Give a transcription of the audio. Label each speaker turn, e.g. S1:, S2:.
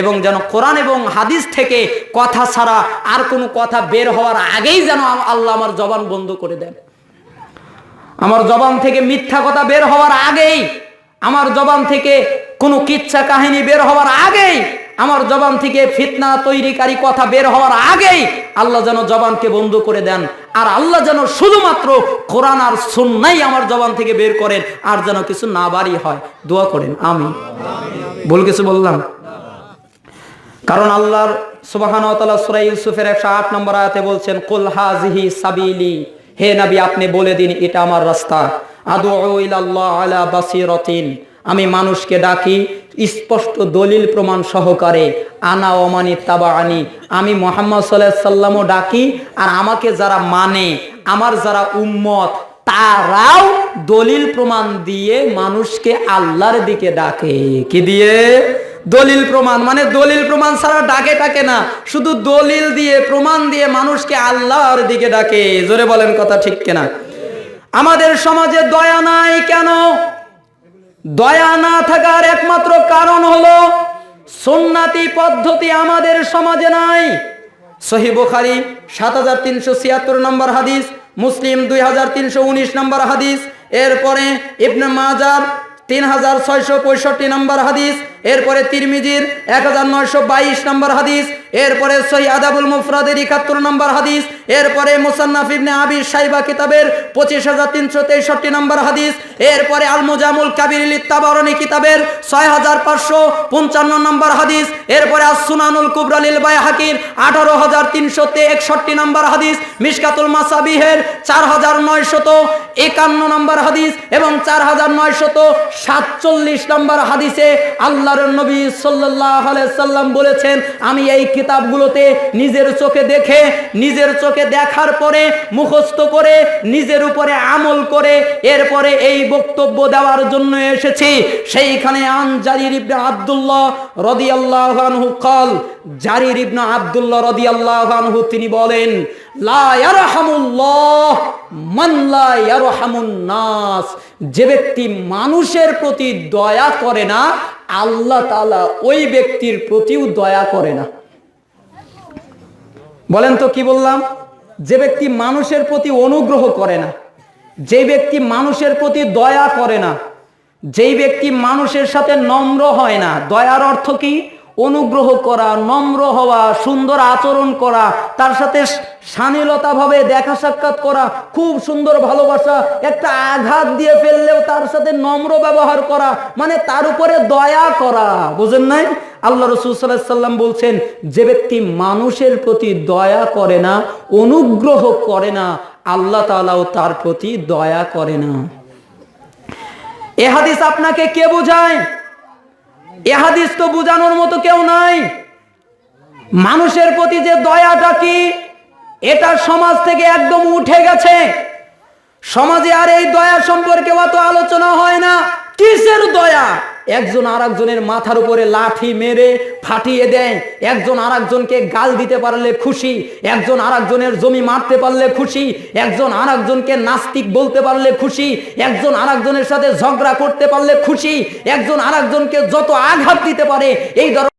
S1: এবং যেন কোরআন এবং হাদিস থেকে কথা ছাড়া আর কোনো কথা বের হওয়ার আগেই যেন আল্লাহ আমার জবান বন্ধ করে দেন। আমার জবান থেকে মিথ্যা কথা বের হওয়ার আগেই, আমার জবান থেকে কোনো কিচ্ছা কাহিনী বের হওয়ার আগেই, আমার জবান থেকে ফিতনা তৈরিকারী কথা বের হওয়ার আগেই আল্লাহ যেন জবানকে বন্ধ করে দেন। আর আল্লাহ যেন শুধুমাত্র কোরআন আর সুন্নাই আমার জবান থেকে বের করেন, আর যেন কিছু না বাড়ি হয়। দোয়া করেন আমি ভুল কিছু বললাম। কারণ আল্লাহর সুবাহান সুরাই ইউসুফের একশো আট নম্বর আয়াতে বলছেন, কুল হাজিহি সাবিলি হে নবী, আপনি বলে দিন, এটা আমার রাস্তা। আদু আলা বাসিরতিন আমি মানুষকে ডাকি স্পষ্ট দলিল প্রমাণ সহকারে আনা ওমানি তাবা আনি আমি মোহাম্মদ সাল্লাহ সাল্লামও ডাকি আর আমাকে যারা মানে আমার যারা উম্মত, তারাও দলিল প্রমাণ দিয়ে মানুষকে আল্লাহর দিকে ডাকে। কি দিয়ে? দলিল প্রমাণ মানে দলিল প্রমাণ ছাড়া ডাকে ডাকে না। শুধু দলিল দিয়ে, প্রমাণ দিয়ে মানুষকে আল্লাহর দিকে ডাকে। জোরে বলেন কথা ঠিক কেনা? আমাদের সমাজে দয়া নাই কেন? দয়া না থাকার একমাত্র কারণ হলো সুন্নাতি পদ্ধতি আমাদের সমাজে নাই। সহি বুখারি, সাত হাজার তিনশো ছিয়াত্তর নম্বর হাদিস, মুসলিম দুই হাজার তিনশো উনিশ নম্বর হাদিস, এরপরে ইবনে মাজার তিন হাজার ছয়শো পঁয়ষট্টি নম্বর হাদিস এরপরে তিরমিজির এক হাজার নয়শো বাইশ নম্বর হাদিস, এরপরে সই আদাবুল মুফরাদের একাত্তর নম্বর হাদিস, এরপরে মুসান্নাফ ইবনে আবি সাইবা কিতাবের পঁচিশ হাজার তিনশো তেষট্টি নম্বর হাদিস, এরপরে আল মুজামুল কাবির তাবারনি কিতাবের ছয় হাজার পাঁচশো পঞ্চান্ন নম্বর হাদিস, এরপরে আস সুনানুল কুবরালিল বাই হাকির আঠারো হাজার তিনশো একষট্টি নম্বর হাদিস মিসকাতুল মাসাবিহের চার হাজার নয়শত একান্ন নম্বর হাদিস এবং চার হাজার নয়শত সাতচল্লিশ নম্বর হাদিসে আল্লাহর নবী সাল্লাহ সাল্লাম বলেছেন, আমি এই কিতাবগুলোতে নিজের চোখে দেখে, নিজের চোখে দেখার পরে মুখস্থ করে, নিজের উপরে আমল করে, এরপরে এই বক্তব্য দেওয়ার জন্য এসেছি। সেইখানে আন জারির ইবনে আব্দুল্লাহ রদিয়াল্লাহু আনহু কল জারির ইবনে আব্দুল্লাহ রদিয়াল্লাহু আনহু তিনি বলেন, লা ইয়ারহামুল্লাহ মান লা ইয়ারহামুন নাস। যে ব্যক্তি মানুষের প্রতি দয়া করে না আল্লাহ তালা ওই ব্যক্তির প্রতিও দয়া করে না। বলেন তো কি বললাম? যে ব্যক্তি মানুষের প্রতি অনুগ্রহ করে না, যে ব্যক্তি মানুষের প্রতি দয়া করে না, যেই ব্যক্তি মানুষের সাথে নম্র হয় না, দয়ার অর্থ কি? অনুগ্রহ করা, নম্র হওয়া, সুন্দর আচরণ করা, তার সাথে শালীলতা ভাবে দেখা সাক্ষাৎ করা, খুব সুন্দর ভালোবাসা, একটা আঘাত দিয়ে ফেললেও তার সাথে নম্র ব্যবহার করা মানে তার উপরে দয়া করা, বুঝেন নাই? আল্লাহ রসুল সাল্লাহ সাল্লাম বলছেন, যে ব্যক্তি মানুষের প্রতি দয়া করে না, অনুগ্রহ করে না, আল্লাহ তাআলাও তার প্রতি দয়া করে না। এ হাদিস আপনাকে কে বোঝায়? এ হাদিস তো বুঝানোর মতো কেউ নাই। মানুষের প্রতি যে দয়াটা কি, এটা সমাজ থেকে একদম উঠে গেছে। সমাজে আর এই দয়া সম্পর্কে অত আলোচনা হয় না। কিসের দয়া? একজন আর একজনের মাথার উপরে লাঠি মেরে ফাটিয়ে দেয়। একজন আর একজনকে গাল দিতে পারলে খুশি, একজন আর একজনের জমি মারতে পারলে খুশি, একজন আর একজনকে নাস্তিক বলতে পারলে খুশি, একজন আর একজনের সাথে ঝগড়া করতে পারলে খুশি, একজন আর একজনকে যত আঘাত দিতে পারে, এই ধরনের